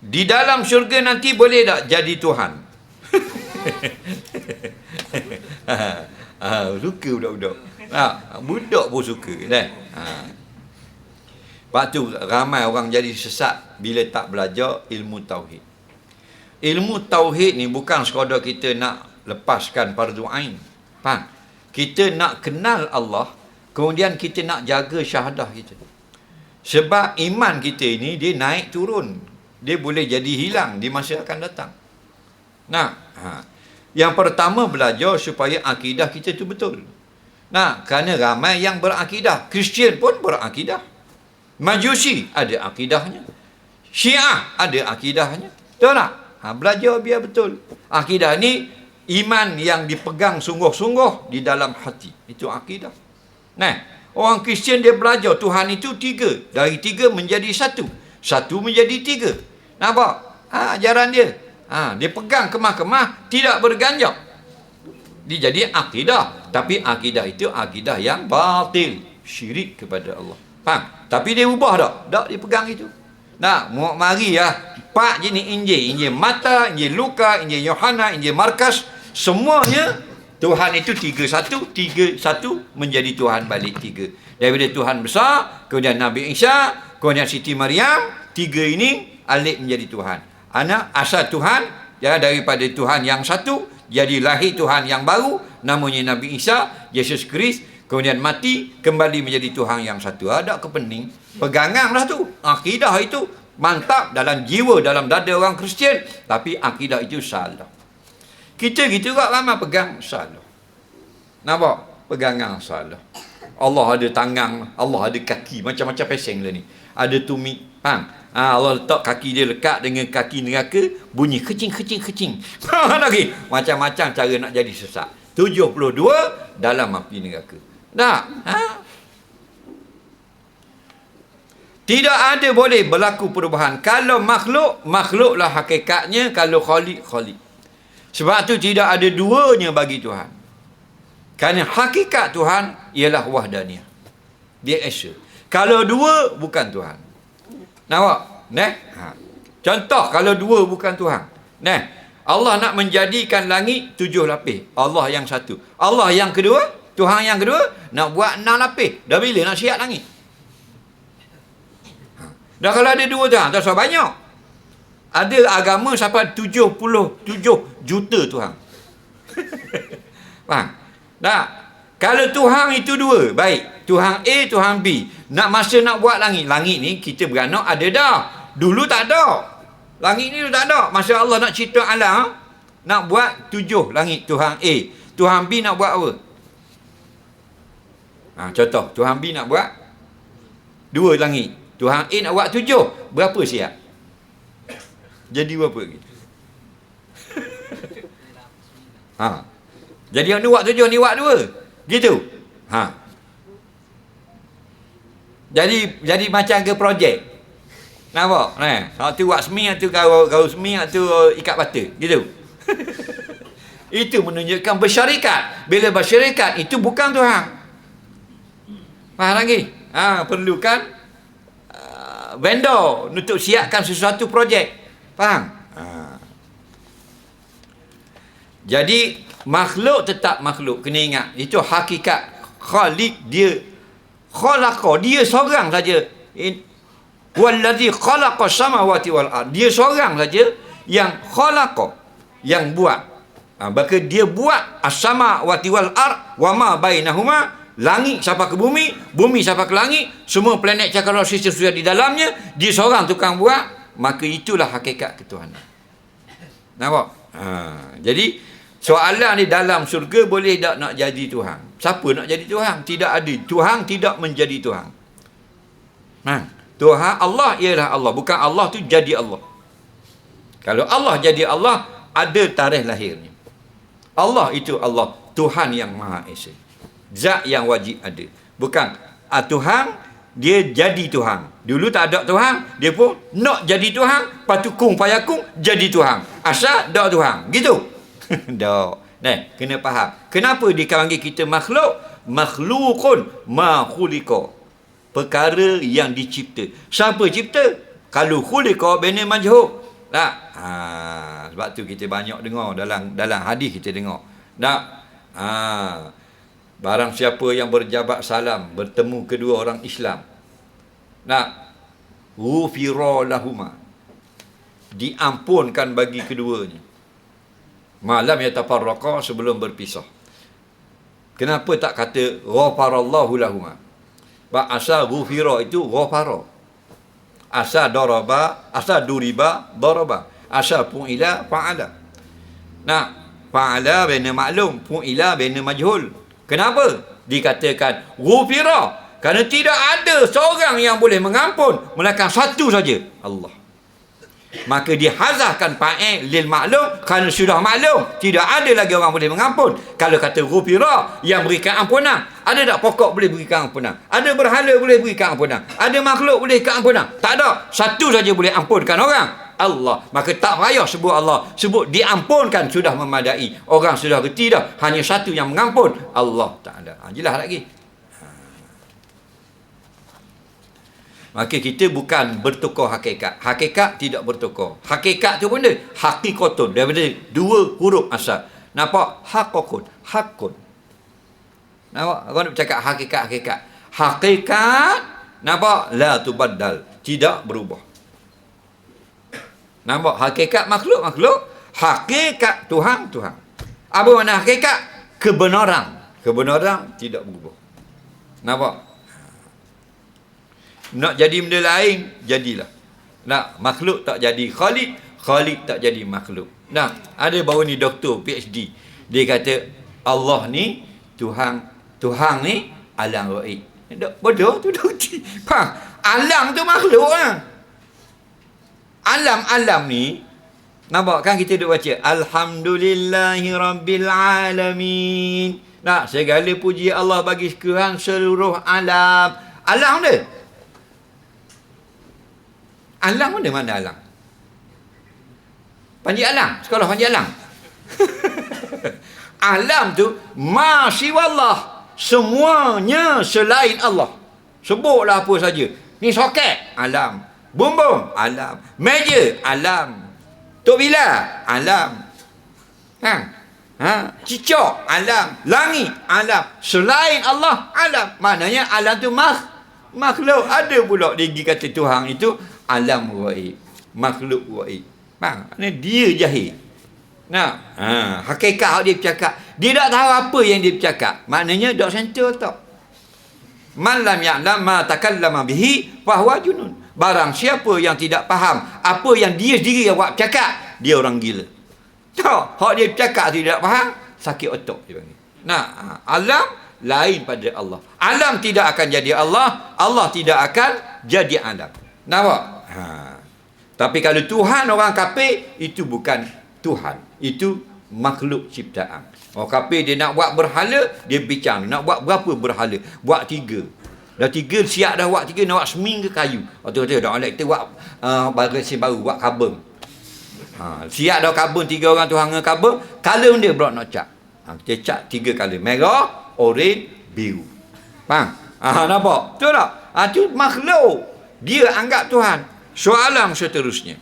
Di dalam syurga nanti boleh tak jadi Tuhan? ha, suka budak-budak. Ha, budak pun suka. Kan? Ha. Sebab tu ramai orang jadi sesat bila tak belajar ilmu tauhid. Ilmu tauhid ni bukan sekadar kita nak lepaskan fardu ain. Faham? Kita nak kenal Allah, kemudian kita nak jaga syahadah kita. Sebab iman kita ini dia naik turun. Dia boleh jadi hilang di masa akan datang. Nah, ha. Yang pertama belajar supaya akidah kita tu betul. Nah, kerana ramai yang berakidah. Kristian pun berakidah. Majusi ada akidahnya. Syiah ada akidahnya. Betul tak? Ha, belajar biar betul. Akidah ni iman yang dipegang sungguh-sungguh di dalam hati. Itu akidah. Nah, orang Kristian dia belajar Tuhan itu tiga. Dari tiga menjadi satu. Satu menjadi tiga. Nampak? Ha, ajaran dia. Ha, dia pegang kemah-kemah tidak berganjak. Dia jadi akidah. Tapi akidah itu akidah yang batil. Syirik kepada Allah. Faham? Tapi dia ubah tak? Tak dia pegang itu. Nah, mau mari ya. Pak jenis Injil, Injil Mata, Injil Luka, Injil Yohana, Injil Markas, semuanya Tuhan itu tiga satu, tiga satu menjadi Tuhan balik tiga. Daripada Tuhan besar, kemudian Nabi Isa, kemudian Siti Maryam, tiga ini alik menjadi Tuhan. Anak asal Tuhan, ya daripada Tuhan yang satu, jadi lahir Tuhan yang baru, namanya Nabi Isa, Yesus Kristus, kemudian mati kembali menjadi Tuhan yang satu. Ada kepening peganganlah tu. Akidah itu mantap dalam jiwa dalam dada orang Kristian. Tapi akidah itu salah. Kita gitu juga ramai pegang salah. Nampak? Pegangan salah Allah ada tangan Allah ada kaki macam-macam peseng lah ni ada tumi faham ha, Allah letak kaki dia lekat dengan kaki neraka bunyi kecing kecing kecing lagi macam-macam cara nak jadi sesat 72 dalam api neraka tak. Ha? Tidak ada boleh berlaku perubahan. Kalau makhluk, makhluklah hakikatnya. Kalau khalik, khalik. Sebab tu tidak ada duanya bagi Tuhan. Kerana hakikat Tuhan ialah wahdaniyah. Dia Esa. Kalau dua, bukan Tuhan. Nampak? Neh? Ha. Contoh, kalau dua bukan Tuhan. Neh? Allah nak menjadikan langit tujuh lapis. Allah yang satu. Allah yang kedua, Tuhan yang kedua nak buat enam lapis. Dah bila nak siap langit? Ha. Dah kalau ada dua Tuhan, tak banyak. Ada agama sampai 77 juta Tuhan. Faham? Tak? Kalau Tuhan itu dua, baik. Tuhan A, Tuhan B. Nak masa nak buat langit. Langit ni kita beranak ada dah. Dulu tak ada. Langit ni tak ada. Masa Allah nak cipta alam, nak buat tujuh langit Tuhan A. Tuhan B nak buat apa? Ha, contoh, Tuhan B nak buat dua langit. Tuhan A nak buat tujuh. Berapa siap? Jadi berapa lagi? ha. Jadi yang ni buat tujuh, ni buat dua. Gitu. Ha. Jadi jadi macam ke projek. Nampak? Nah, kalau tu buat semi, tu kau kau semi, tu ikat bata. Gitu. itu menunjukkan bersyarikat. Bila bersyarikat, itu bukan Tuhan. Faham lagi? Ha, perlukan uh, vendor untuk siapkan sesuatu projek. Faham? Ha. Jadi makhluk tetap makhluk. Kena ingat. Itu hakikat khalik dia khalaqa dia seorang saja. Wallazi khalaqa samawati wal ard. Dia seorang saja yang khalaqa yang buat. Ha, maka dia buat as-samawati wal ard wa ma bainahuma Langit sampai ke bumi, bumi sampai ke langit, semua planet cakrawala sistem sudah di dalamnya, dia seorang tukang buat, maka itulah hakikat ketuhanan. Nampak? Ha, jadi soalan di dalam surga boleh tak nak jadi Tuhan? Siapa nak jadi Tuhan? Tidak ada. Tuhan tidak menjadi Tuhan. Ha, Tuhan Allah ialah Allah, bukan Allah tu jadi Allah. Kalau Allah jadi Allah, ada tarikh lahirnya. Allah itu Allah, Tuhan yang Maha Esa zat yang wajib ada bukan ah, Tuhan dia jadi Tuhan dulu tak ada Tuhan dia pun nak jadi Tuhan patu kung payakung jadi Tuhan asal tak Tuhan gitu tak nah kena faham kenapa dipanggil kita makhluk makhlukun ma khuliqa perkara yang dicipta siapa cipta kalau khuliqa bina majhul Tak? Ha, sebab tu kita banyak dengar dalam dalam hadis kita dengar. Tak? Ha, barang siapa yang berjabat salam bertemu kedua orang Islam. Tak? Ghufira lahuma. Diampunkan bagi keduanya. Malam ya tafarraqa sebelum berpisah. Kenapa tak kata ghafarallahu lahuma? Ba asal ghufira itu ghafara. Asal daraba, asal duriba, daraba. Asal fu'ila, fa'ala. Nah, fa'ala bina maklum, fu'ila bina majhul. Kenapa? Dikatakan ghufira. Kerana tidak ada seorang yang boleh mengampun melainkan satu saja, Allah. Maka dihazahkan fa'il lil maklum kerana sudah maklum tidak ada lagi orang boleh mengampun. Kalau kata ghufira yang berikan ampunan, ada tak pokok boleh berikan ampunan? Ada berhala boleh berikan ampunan? Ada makhluk boleh berikan ampunan? Tak ada. Satu saja boleh ampunkan orang. Allah. Maka tak payah sebut Allah. Sebut diampunkan sudah memadai. Orang sudah reti dah. Hanya satu yang mengampun. Allah tak ada. Ha, jelas lagi. Maka kita bukan bertukar hakikat. Hakikat tidak bertukar. Hakikat tu pun dia hakikotun. Daripada dua huruf asal. Nampak? Hakokun. Hakun. Nampak? Kau nak cakap hakikat-hakikat. Hakikat. Nampak? La tu badal. Tidak berubah. Nampak? Hakikat makhluk-makhluk. Hakikat Tuhan-Tuhan. Apa makna hakikat? Kebenaran. Kebenaran tidak berubah. Nampak? Nak jadi benda lain, jadilah. Nak makhluk tak jadi khalid, khalid tak jadi makhluk. Nah, ada baru ni doktor PhD. Dia kata Allah ni Tuhan Tuhan ni alam gaib. Bodoh tu doktor. Faham? Alam tu makhluk lah. Alam-alam ni Nampak kan kita duk baca Alhamdulillahi Rabbil Alamin Nak segala puji Allah bagi sekurang seluruh alam Alam dia Alang mana mana alang? Panji alang, sekolah panji alang. alam tu wallah. Semuanya selain Allah. Sebutlah apa saja. Ni soket, alam. Bumbung, alam. Meja, alam. Tok bila, alam. Ha? Ha? Cicok, alam. Langit, alam. Selain Allah, alam. Maknanya alam tu mak makhluk. Ada pula digi kata Tuhan itu alam gaib makhluk gaib faham dia jahil. Nah. Ha hakikat dia bercakap. Dia tak tahu apa yang dia bercakap. Maknanya dok center tak man lam ya'lam ma takallama bihi fa huwa junun. Barang siapa yang tidak faham apa yang dia sendiri yang buat bercakap dia orang gila. Tak hak dia bercakap tidak faham sakit otak dia panggil. Nah ha, alam lain pada Allah. Alam tidak akan jadi Allah Allah tidak akan jadi alam nampak Ha. Tapi kalau Tuhan orang kafir itu bukan Tuhan. Itu makhluk ciptaan. Orang kafir dia nak buat berhala, dia bincang. Nak buat berapa berhala? Buat tiga. Dah tiga siap dah buat tiga nak buat seminggu kayu. Waktu tu dah oleh kita buat uh, baru baru buat kabel. Ha, siap dah kabel tiga orang tu hanga kabel, color dia berat nak cat. Ha, kita cat tiga color, merah, orange, biru. Faham? Ha, nampak? Betul tak? Ha, tu makhluk. Dia anggap Tuhan. Soalan seterusnya.